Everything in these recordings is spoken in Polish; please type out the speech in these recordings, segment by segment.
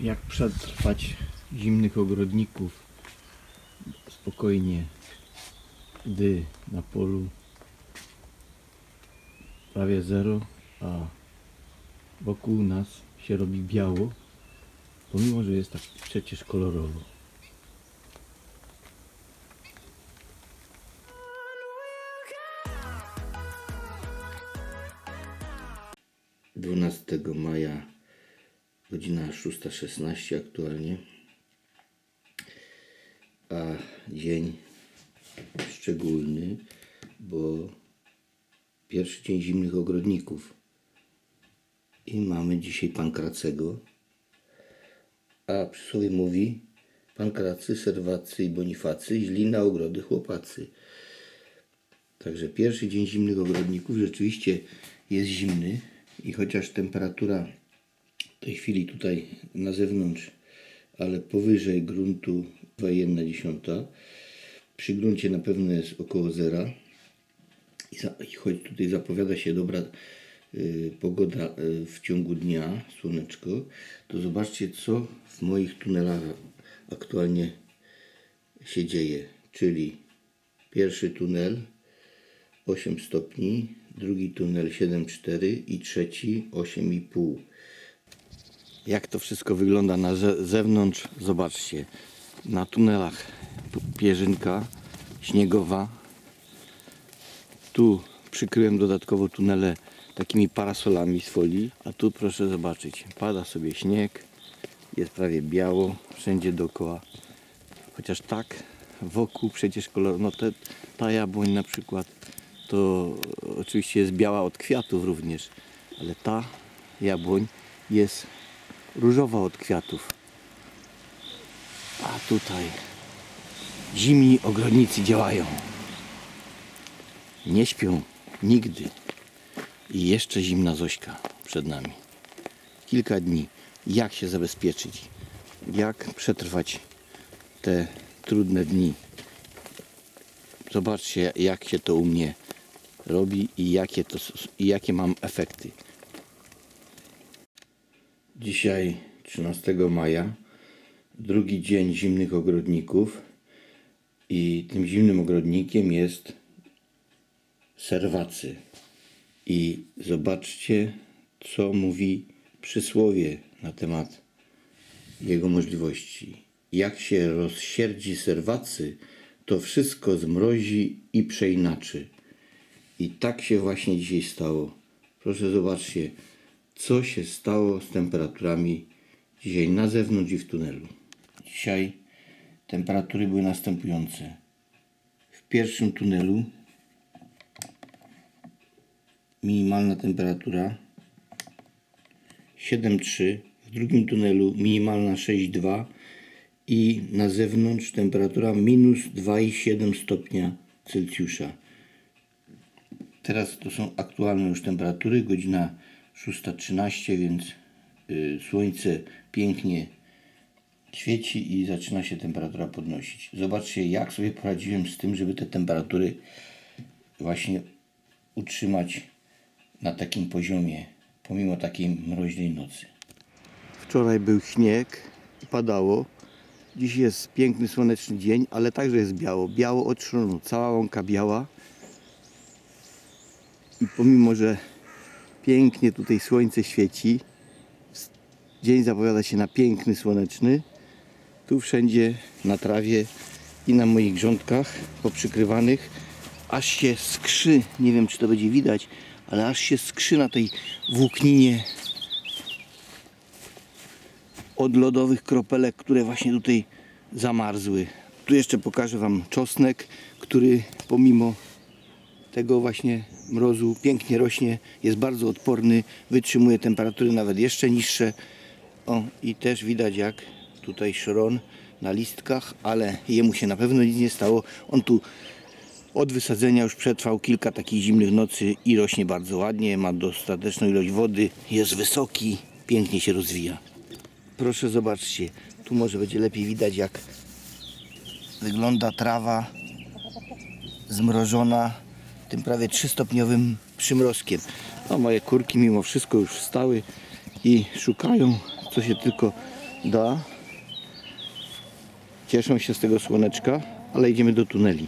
jak przetrwać zimnych ogrodników spokojnie, gdy na polu prawie zero, a wokół nas się robi biało, pomimo że jest tak przecież kolorowo. Dwunastego maja, godzina 6.16 aktualnie, a dzień szczególny, bo pierwszy dzień zimnych ogrodników. I mamy dzisiaj Pankracego. A przysłowie mówi Pankracy, Serwacy i Bonifacy źli na ogrody chłopacy. Także pierwszy dzień zimnych ogrodników rzeczywiście jest zimny i chociaż temperatura w tej chwili tutaj na zewnątrz, ale powyżej gruntu 2,1, przy gruncie na pewno jest około zera, i, za, i choć tutaj zapowiada się dobra y, pogoda y, w ciągu dnia, słoneczko, to zobaczcie, co w moich tunelach aktualnie się dzieje. Czyli pierwszy tunel 8 stopni, drugi tunel 7,4 i trzeci 8,5. Jak to wszystko wygląda na ze- zewnątrz, zobaczcie. Na tunelach tu pierzynka śniegowa, tu przykryłem dodatkowo tunele takimi parasolami z folii, a tu proszę zobaczyć, pada sobie śnieg, jest prawie biało, wszędzie dookoła. Chociaż tak wokół przecież kolor, no te, ta jabłoń na przykład to oczywiście jest biała od kwiatów również, ale ta jabłoń jest różowa od kwiatów. A tutaj zimni ogrodnicy działają. Nie śpią nigdy. I jeszcze zimna Zośka przed nami. Kilka dni. Jak się zabezpieczyć? Jak przetrwać te trudne dni? Zobaczcie, jak się to u mnie robi i jakie, to, i jakie mam efekty. Dzisiaj 13 maja, drugi dzień zimnych ogrodników i tym zimnym ogrodnikiem jest serwacy. I zobaczcie, co mówi przysłowie na temat jego możliwości. Jak się rozsierdzi serwacy, to wszystko zmrozi i przeinaczy. I tak się właśnie dzisiaj stało. Proszę zobaczcie, co się stało z temperaturami dzisiaj na zewnątrz i w tunelu. Dzisiaj temperatury były następujące. W pierwszym tunelu minimalna temperatura 7,3, w drugim tunelu minimalna 6,2 i na zewnątrz temperatura minus 2,7 stopnia Celsjusza. Teraz to są aktualne już temperatury, godzina 6.13, więc y, słońce pięknie świeci i zaczyna się temperatura podnosić. Zobaczcie, jak sobie poradziłem z tym, żeby te temperatury właśnie utrzymać na takim poziomie, pomimo takiej mroźnej nocy. Wczoraj był śnieg padało. Dziś jest piękny, słoneczny dzień, ale także jest biało. Biało od szronu, cała łąka biała. I pomimo, że pięknie tutaj słońce świeci, dzień zapowiada się na piękny, słoneczny, tu wszędzie na trawie i na moich grządkach poprzykrywanych aż się skrzy, nie wiem czy to będzie widać, ale aż się skrzy na tej włókninie od lodowych kropelek, które właśnie tutaj zamarzły. Tu jeszcze pokażę Wam czosnek, który pomimo tego właśnie mrozu pięknie rośnie, jest bardzo odporny, wytrzymuje temperatury nawet jeszcze niższe. O, i też widać jak tutaj szron na listkach, ale jemu się na pewno nic nie stało. On tu od wysadzenia już przetrwał kilka takich zimnych nocy i rośnie bardzo ładnie, ma dostateczną ilość wody, jest wysoki, pięknie się rozwija. Proszę zobaczcie, tu może będzie lepiej widać jak wygląda trawa zmrożona tym prawie 3-stopniowym przymrozkiem. No, moje kurki mimo wszystko już wstały i szukają co się tylko da. Cieszą się z tego słoneczka, ale idziemy do tuneli.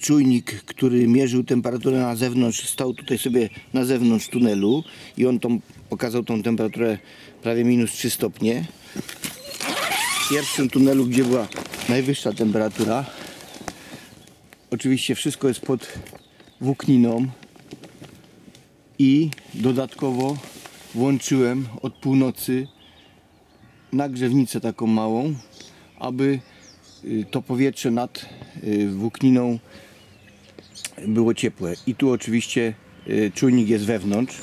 Czujnik, który mierzył temperaturę na zewnątrz, stał tutaj sobie na zewnątrz tunelu i on tą, pokazał tą temperaturę prawie minus 3 stopnie. W pierwszym tunelu, gdzie była najwyższa temperatura, oczywiście wszystko jest pod włókniną i dodatkowo włączyłem od północy nagrzewnicę taką małą, aby y, to powietrze nad y, włókniną było ciepłe. I tu oczywiście y, czujnik jest wewnątrz.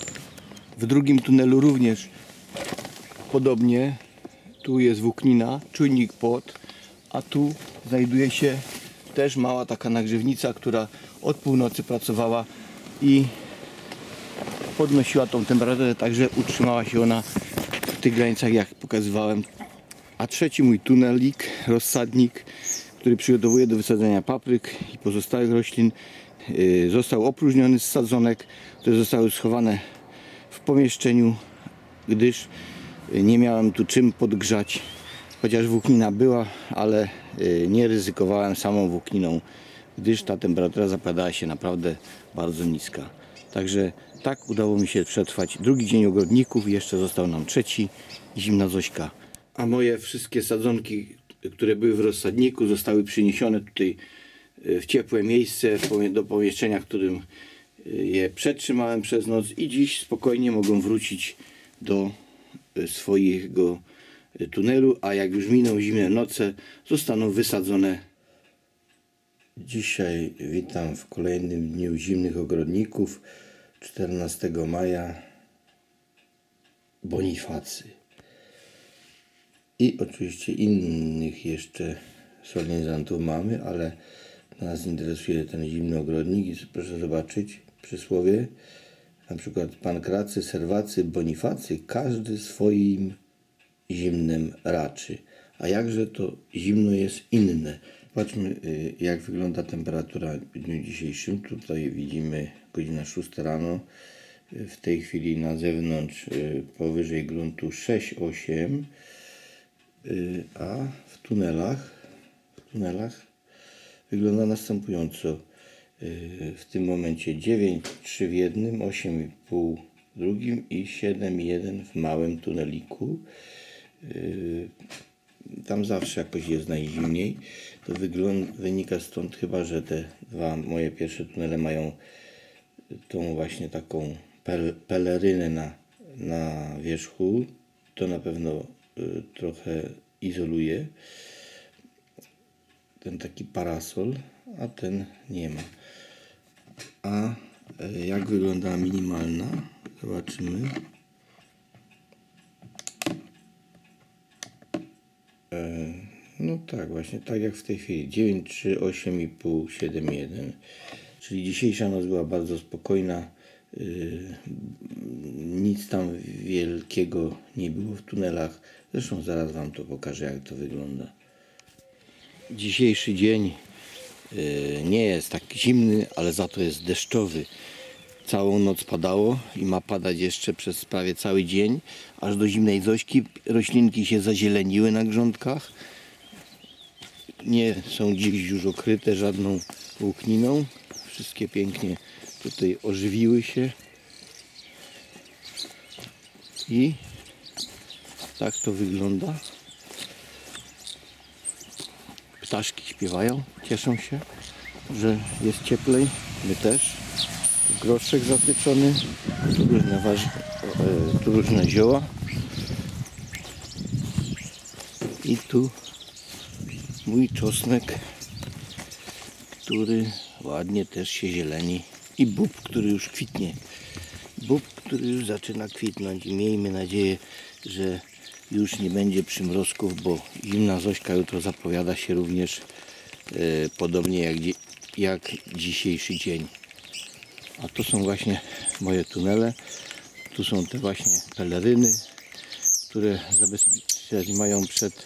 W drugim tunelu również podobnie. Tu jest włóknina, czujnik pod, a tu znajduje się też mała taka nagrzewnica, która od północy pracowała i podnosiła tą temperaturę, także utrzymała się ona w tych granicach, jak pokazywałem. A trzeci mój tunelik, rozsadnik, który przygotowuję do wysadzenia papryk i pozostałych roślin, yy, został opróżniony z sadzonek, które zostały schowane w pomieszczeniu, gdyż nie miałem tu czym podgrzać, chociaż włóknina była, ale nie ryzykowałem samą włókniną, gdyż ta temperatura zapadała się naprawdę bardzo niska. Także tak udało mi się przetrwać drugi dzień ogrodników jeszcze został nam trzeci, zimna Zośka. A moje wszystkie sadzonki, które były w rozsadniku, zostały przyniesione tutaj e, w ciepłe miejsce, do pomieszczenia, w którym e, je przetrzymałem przez noc i dziś spokojnie mogą wrócić do swojego tunelu, a jak już miną zimne noce, zostaną wysadzone Dzisiaj witam w kolejnym dniu zimnych ogrodników 14 maja Bonifacy. I oczywiście innych jeszcze solenizantów mamy, ale nas interesuje ten zimny ogrodnik i proszę zobaczyć przysłowie. Na przykład pankracy, serwacy, bonifacy, każdy swoim zimnem raczy. A jakże to zimno jest inne. Patrzmy, y, jak wygląda temperatura w dniu dzisiejszym. Tutaj widzimy godzina 6 rano. W tej chwili na zewnątrz y, powyżej gruntu 6-8, y, a w tunelach, w tunelach wygląda następująco. W tym momencie 9,3 w jednym, 8,5 w drugim i 7,1 w małym tuneliku. Y, Tam zawsze jakoś jest najzimniej. To wygląd, wynika stąd chyba, że te dwa moje pierwsze tunele mają tą właśnie taką pel, pelerynę na, na wierzchu. To na pewno y, trochę izoluje. Ten taki parasol, a ten nie ma. A y, jak wygląda minimalna? Zobaczymy. No tak, właśnie tak jak w tej chwili. 9, 3, 8,5, 7, 1. Czyli dzisiejsza noc była bardzo spokojna. Yy, nic tam wielkiego nie było w tunelach. Zresztą zaraz Wam to pokażę, jak to wygląda. Dzisiejszy dzień yy, nie jest tak zimny, ale za to jest deszczowy. Całą noc padało i ma padać jeszcze przez prawie cały dzień, aż do zimnej Zośki. Roślinki się zazieleniły na grządkach nie są dziś już okryte żadną włókniną. Wszystkie pięknie tutaj ożywiły się. I tak to wygląda. Ptaszki śpiewają, cieszą się, że jest cieplej. My też. Groszek zapieczony, tu różne, e, tu różne zioła. I tu mój czosnek, który ładnie też się zieleni i bób, który już kwitnie. Bób, który już zaczyna kwitnąć i miejmy nadzieję, że już nie będzie przymrozków, bo zimna Zośka jutro zapowiada się również e, podobnie jak, jak dzisiejszy dzień. A to są właśnie moje tunele. Tu są te właśnie peleryny, które zabezpieczać mają przed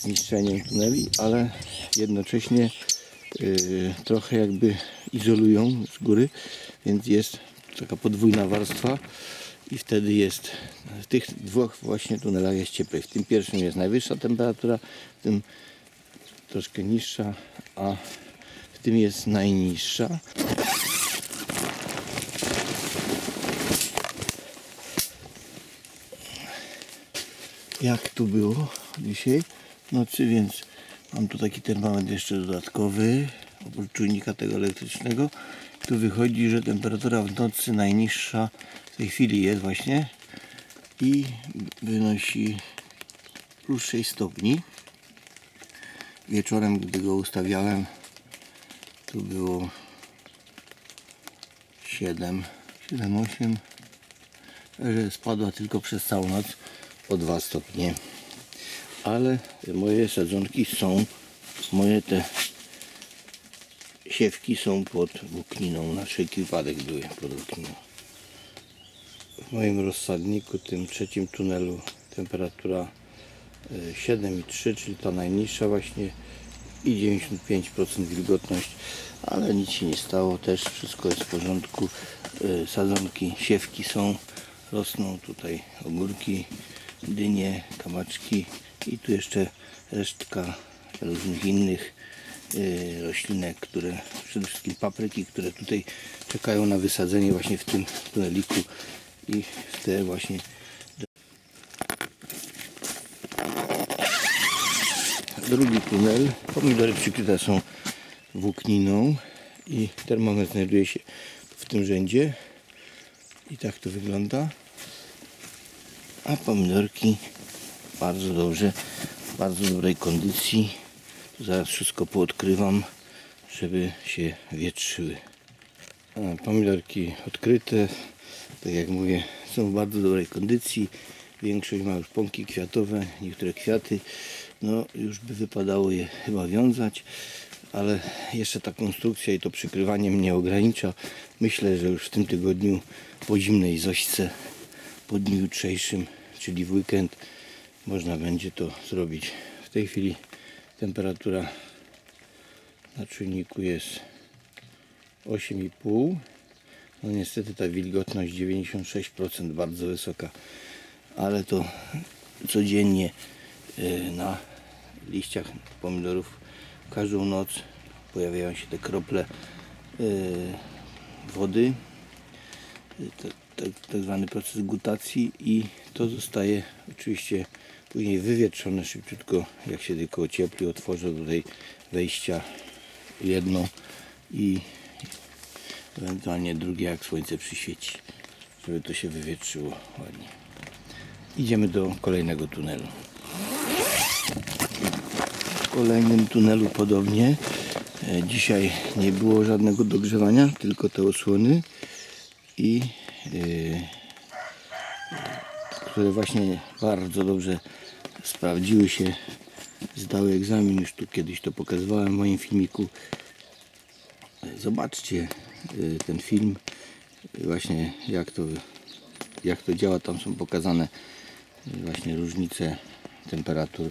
zniszczeniem tuneli, ale jednocześnie y, trochę jakby izolują z góry, więc jest taka podwójna warstwa i wtedy jest w tych dwóch właśnie tunelach jest cieplej. W tym pierwszym jest najwyższa temperatura, w tym troszkę niższa, a w tym jest najniższa. Jak tu było dzisiaj w nocy, więc mam tu taki termometr jeszcze dodatkowy, oprócz czujnika tego elektrycznego. Tu wychodzi, że temperatura w nocy najniższa w tej chwili jest właśnie i wynosi plus 6 stopni. Wieczorem, gdy go ustawiałem, tu było 7, 7, 8, że spadła tylko przez całą noc o 2 stopnie. Ale moje sadzonki są, moje te siewki są pod włókniną, na wszelki wypadek były pod włókniną. W moim rozsadniku, tym trzecim tunelu, temperatura e, 7,3, czyli ta najniższa właśnie i 95% wilgotność, ale nic się nie stało, też wszystko jest w porządku. E, Sadzonki, siewki są, rosną tutaj ogórki, dynie, kamaczki i tu jeszcze resztka różnych innych e, roślinek, które przede wszystkim papryki, które tutaj czekają na wysadzenie właśnie w tym tuneliku i w te właśnie drugi tunel. Pomidory przykryte są włókniną i termometr znajduje się w tym rzędzie. I tak to wygląda. A pomidorki bardzo dobrze, bardzo dobrej kondycji. Zaraz wszystko poodkrywam, żeby się wietrzyły. Pomidorki odkryte, tak jak mówię, są w bardzo dobrej kondycji. Większość ma już pąki kwiatowe, niektóre kwiaty. No, już by wypadało je chyba wiązać, ale jeszcze ta konstrukcja i to przykrywanie mnie ogranicza. Myślę, że już w tym tygodniu po zimnej zośce, po dniu jutrzejszym, czyli w weekend, można będzie to zrobić. W tej chwili temperatura na czujniku jest 8,5. No niestety ta wilgotność 96% bardzo wysoka, ale to codziennie y, na liściach pomidorów każdą noc pojawiają się te krople y, wody, y, tak, zwany proces gutacji i to zostaje oczywiście później wywietrzone szybciutko, jak się tylko ociepli, otworzę tutaj wejścia jedno i ewentualnie drugie jak słońce przyświeci, żeby to się wywietrzyło ładnie. Idziemy do kolejnego tunelu. W kolejnym tunelu podobnie. E, Dzisiaj nie było żadnego dogrzewania, tylko te osłony i które właśnie bardzo dobrze sprawdziły się, zdały egzamin, już tu kiedyś to pokazywałem w moim filmiku. Zobaczcie y, ten film, y, właśnie jak to, jak to działa. Tam są pokazane y, właśnie różnice temperatur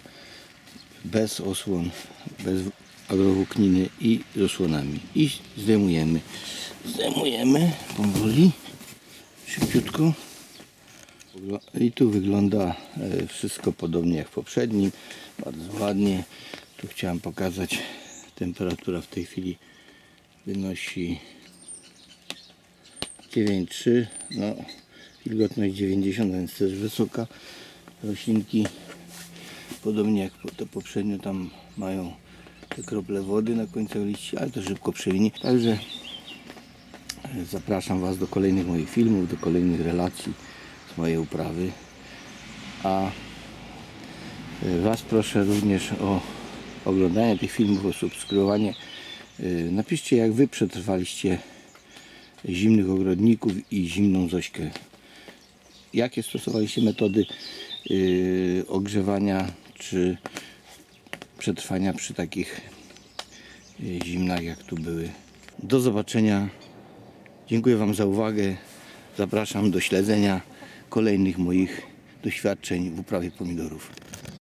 bez osłon, bez agrowłókniny i z osłonami. I zdejmujemy. Zdejmujemy powoli, szybciutko. I tu wygląda e, wszystko podobnie jak w poprzednim. Bardzo ładnie. Tu chciałem pokazać. Temperatura w tej chwili wynosi 9,3. No, wilgotność 90, więc też wysoka. Roślinki podobnie jak te poprzednio tam mają te krople wody na końcach liści, ale to szybko przewinie. Także zapraszam Was do kolejnych moich filmów, do kolejnych relacji z mojej uprawy. A y, Was proszę również o oglądanie tych filmów, o subskrybowanie. Y, Napiszcie jak Wy przetrwaliście zimnych ogrodników i zimną zośkę. Jakie stosowaliście metody y, ogrzewania czy przetrwania przy takich zimnach jak tu były. Do zobaczenia. Dziękuję Wam za uwagę. Zapraszam do śledzenia kolejnych moich doświadczeń w uprawie pomidorów.